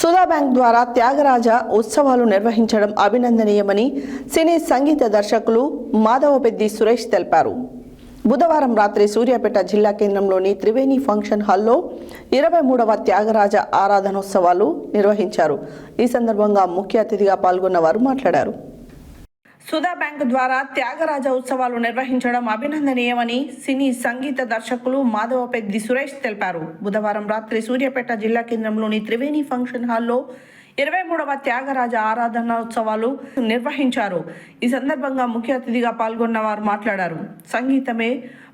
Sudha bank ద్వారా త్యాగరాజ ఉత్సవాలు నిర్వహించడం అభినందనీయమని సినీ సంగీత దర్శకులు మాధవపెద్ది సురేష్ తెలిపారు. బుధవారం రాత్రి సూర్యాపేట జిల్లా కేంద్రంలోని త్రివేణి ఫంక్షన్ హాల్లో ఇరవై మూడవ త్యాగరాజ ఆరాధనోత్సవాలు నిర్వహించారు. ఈ సందర్భంగా ముఖ్య అతిథిగా పాల్గొన్న వారు మాట్లాడారు. సుధా బ్యాంక్ ద్వారా త్యాగరాజ ఉత్సవాలు నిర్వహించడం అభినందనీయమని సినీ సంగీత దర్శకులు మాధవపెద్ది సురేష్ తెలిపారు. బుధవారం రాత్రి సూర్యాపేట జిల్లా కేంద్రంలోని త్రివేణి ఫంక్షన్ హాల్లో ఇరవై మూడవ త్యాగరాజ ఆరాధనోత్సవాలు నిర్వహించారు. ఈ సందర్భంగా ముఖ్య అతిథిగా పాల్గొన్న వారు మాట్లాడారు. సంగీతమే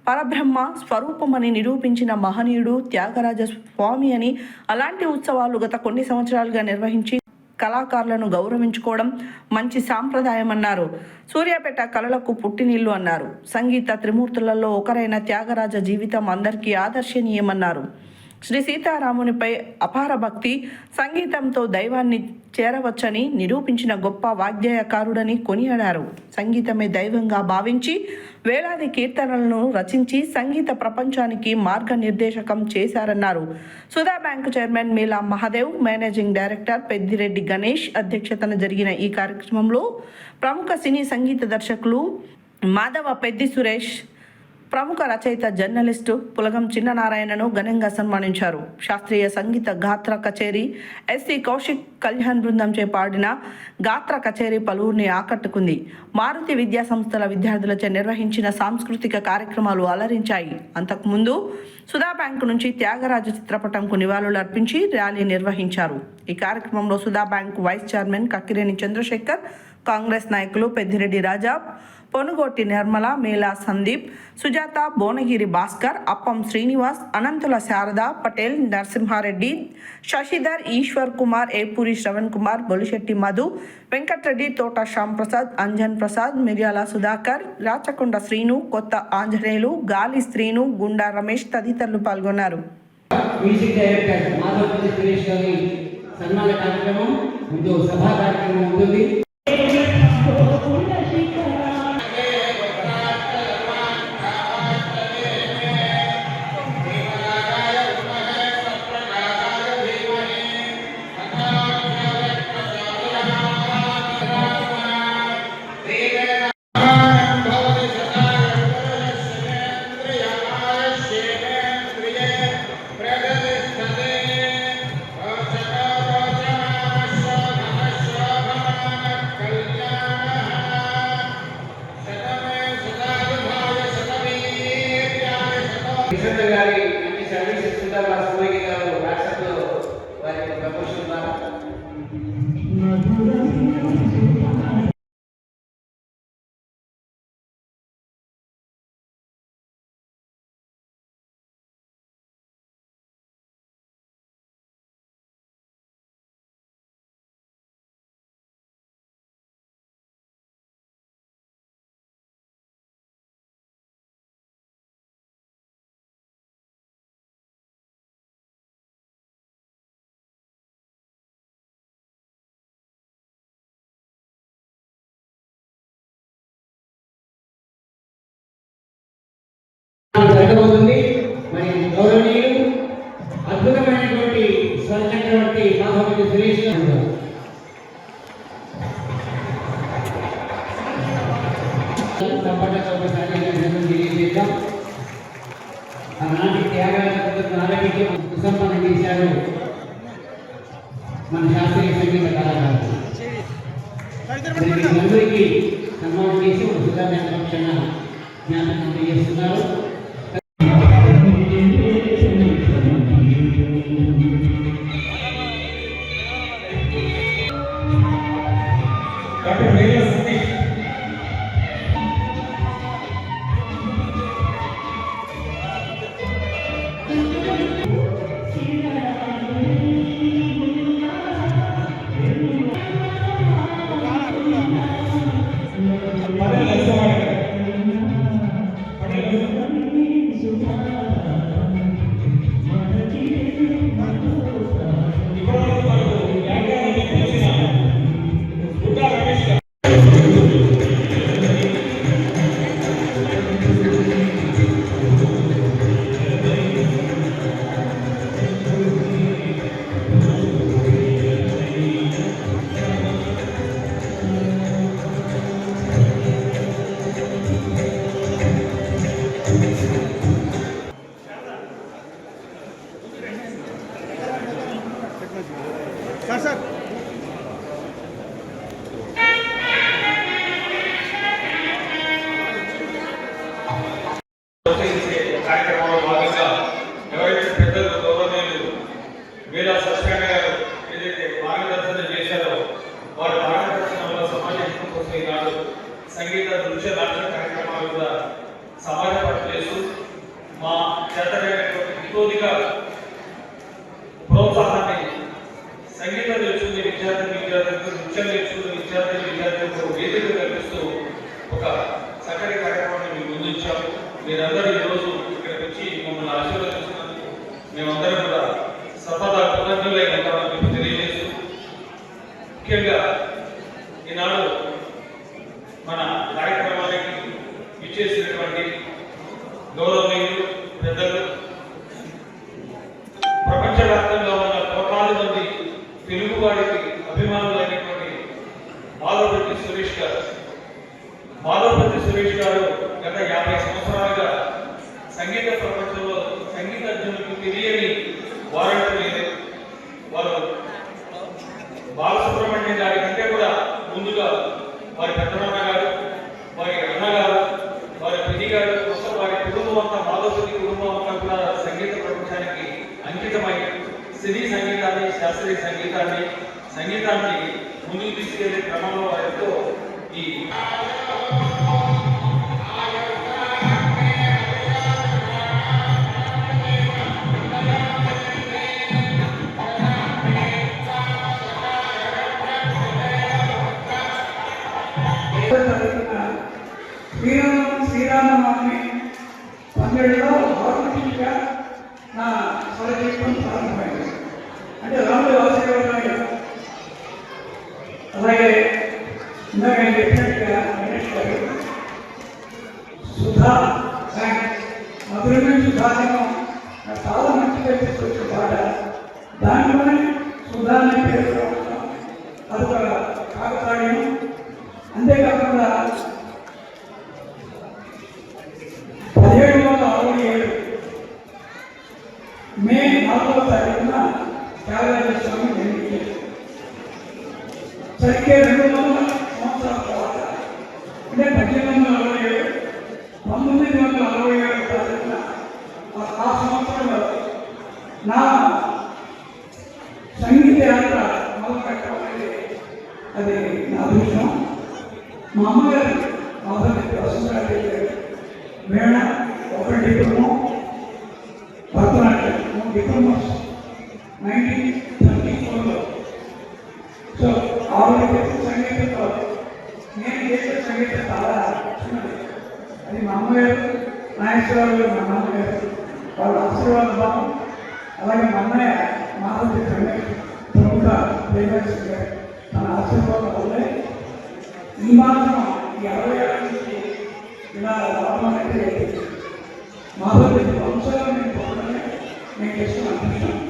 పరబ్రహ్మ స్వరూపమని నిరూపించిన మహనీయుడు త్యాగరాజ స్వామి అని అలాంటి ఉత్సవాలు గత కొన్ని సంవత్సరాలుగా నిర్వహించి కళాకారులను గౌరవించుకోవడం మంచి సాంప్రదాయం అన్నారు సూర్యాపేట కళలకు పుట్టినీళ్ళు అన్నారు. సంగీత త్రిమూర్తులలో ఒకరైన త్యాగరాజ జీవితం అందరికీ ఆదర్శనీయమన్నారు. శ్రీ సీతారామునిపై అపార భక్తి సంగీతంతో దైవాన్ని చేరవచ్చని నిరూపించిన గొప్ప వాగ్దేయకారుడని కొనియాడారు. సంగీతమే దైవంగా భావించి వేలాది కీర్తనలను రచించి సంగీత ప్రపంచానికి మార్గనిర్దేశకం చేశారన్నారు. Sudha bank chairman Meela Mahadev managing director Peddireddy Ganesh అధ్యక్షతన జరిగిన ఈ కార్యక్రమంలో ప్రముఖ సినీ సంగీత దర్శకులు మాధవ పెద్ది సురేష్ ప్రముఖ రచయిత జర్నలిస్టు పులగం చిన్ననారాయణను ఘనంగా సన్మానించారు. శాస్త్రీయ సంగీత గాత్ర కచేరీ ఎస్సి కౌశిక్ కళ్యాణ్ బృందంచే పాడిన గాత్ర కచేరీ పలువురిని ఆకట్టుకుంది. మారుతి విద్యా సంస్థల విద్యార్థులచే నిర్వహించిన సాంస్కృతిక కార్యక్రమాలు అలరించాయి. అంతకుముందు సుధా బ్యాంకు నుంచి త్యాగరాజు చిత్రపటంకు నివాళులు అర్పించి ర్యాలీ నిర్వహించారు. ఈ కార్యక్రమంలో Sudha bank vice chairman Kakkireni Chandrasekhar Congress నాయకులు పెద్దిరెడ్డి రాజా పొనుగోటి నిర్మల మేళా సందీప్ సుజాత భువనగిరి భాస్కర్ అప్పం శ్రీనివాస్ అనంతుల శారద పటేల్ నరసింహారెడ్డి శశిధర్ ఈశ్వర్ కుమార్ ఏపూరి శ్రవణ్ కుమార్ బొలిశెట్టి మధు వెంకట్రెడ్డి తోట శ్యామ్ ప్రసాద్ అంజన్ ప్రసాద్ మిర్యాల సుధాకర్ రాచకొండ శ్రీను కొత్త ఆంజనేయులు గాలి శ్రీను గుండా రమేష్ తదితరులు పాల్గొన్నారు. మ్యూజిక్ డైరెక్టర్ సన్మాన కార్యక్రమం ముందు సభా కార్యక్రమం ఉంటుంది. తెలియజేద్దాం. ఆనాటి త్యాగాల పద్ధతులను ఆలపించి చేశారు మన శాస్త్రీయ సంగీత కళాకారులు మరి సన్మానం చేసి ఒక సుధారణ పక్షాన జ్ఞాపకం చేస్తున్నారు ముఖ్యంగా ఈనాడు మన కార్యక్రమానికి ఇచ్చేసినటువంటి గౌరవనీయులు పెద్దలు ప్రపంచవ్యాప్తంగా ఉన్న కోట్లాది మంది తెలుగువాడికి అభిమానులైనటువంటి మాధవపతి సురేష్ గారు. మాధవపతి సురేష్ గారు గత యాభై సంవత్సరాలుగా సంగీత ప్రపంచంలో సంగీతజ్ఞులకు తెలియని వారంటూ లేదు. వారు బాలసుబ్రహ్మణ్యం గారి శ్రీరామ శ్రీరామనవమి పన్నెండులో ఆర్టిస్ట్గా నా స్వరజీవితం ప్రారంభమైంది. అంటే రాముడు ఆశీర్వాదం అలాగే ఇందాక నేను చెప్పినట్టుగా గణేష్ గారు? సుధా బ్యాంక్. మధురమైన సుధాజనం నాకు చాలా మంచిగా తీసుకొచ్చిన పాట దానిలోనే సుధా అనే పేరు రావడం పదిహేడు వందల అరవై ఏడు. మే నాలుగవ తారీఖున త్యాగరాజ స్వామి జన్మించారు సరిగ్గా రెండు వందల సంవత్సరాల తర్వాత అంటే పద్దెనిమిది వందల అరవై ఏడు పంతొమ్మిది వందల అరవై ఏడు తారీఖున ఆ- సంవత్సరంలో నా సంగీత యాత్ర మొదలు పెట్టడం అది నా అదృష్టం. మా అమ్మగారు మాధవి వసుంధరాదేవి మేడ ఒక డిప్లొమా భరతనాట్యం మూడు నైన్టీన్ థర్టీ ఫోర్లో సో ఆవిడ చేసిన సంగీతంలో నేను చేసిన సంగీతం చాలా చిన్నది. అది మా అమ్మగారు నాగేశ్వరరావు మా నాన్నగారు వాళ్ళ ఆశీర్వాద భావం. అలాగే మా అన్నయ్య మాధవి సంగీత ప్రముఖ ప్రేమేశ్వర గారు తన ఆశీర్వాదం వల్లే ఈ మాత్రం ఈ అరవై ఏళ్ళ నుంచి ఇలా రావడం అంటే మాధవి వంశాలను నేను పొందడమే నేను చేస్తున్న